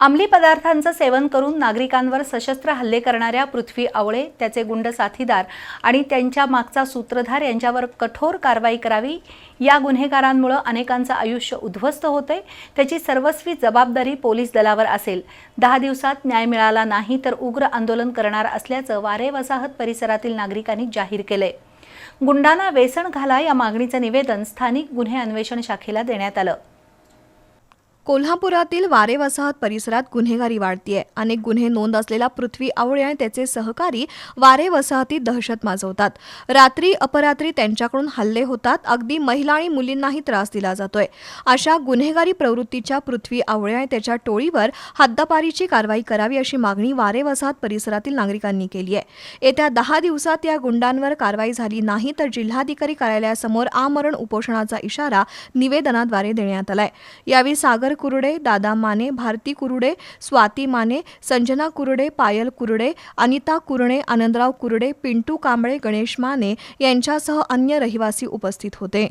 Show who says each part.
Speaker 1: अंमली पदार्थांचं सेवन करून नागरिकांवर सशस्त्र हल्ले करणाऱ्या पृथ्वी आवळे त्याचे गुंड साथीदार आणि त्यांच्या मागचा सूत्रधार यांच्यावर कठोर कारवाई करावी. या गुन्हेगारांमुळे अनेकांचं आयुष्य उद्ध्वस्त होते त्याची सर्वस्वी जबाबदारी पोलीस दलावर असेल. दहा दिवसात न्याय मिळाला नाही तर उग्र आंदोलन करणार असल्याचं वारे वसाहत परिसरातील नागरिकांनी जाहीर केलंय. गुंडांना वेसण घाला या मागणीचं निवेदन स्थानिक गुन्हे अन्वेषण शाखेला देण्यात आलं.
Speaker 2: कोल्हापुरातील वारे वसाहत परिसरात गुन्हेगारी वाढतीये. अनेक गुन्हे नोंद असलेला पृथ्वी आवळे आणि त्याचे सहकारी वारे वसाहतीत दहशत माजवतात. रात्री अपरात्री त्यांच्याकडून हल्ले होतात. अगदी महिला आणि मुलींनाही त्रास दिला जातोय. अशा गुन्हेगारी प्रवृत्तीच्या पृथ्वी आवळे आणि त्याच्या टोळीवर हद्दपारीची कारवाई करावी अशी मागणी वारे वसाहत परिसरातील नागरिकांनी केली आहे. येत्या दहा दिवसात या गुंडांवर कारवाई झाली नाही तर जिल्हाधिकारी कार्यालयासमोर आमरण उपोषणाचा इशारा निवेदनाद्वारे देण्यात आलाय. यावेळी सागर कुरुडे दादा माने भारती कुरुडे स्वाती माने संजना कुरुडे पायल कुरुडे अनिता कुरणे आनंदराव कुरडे पिंटू कांबळे गणेश माने यांच्यासह अन्य रहिवासी उपस्थित होते.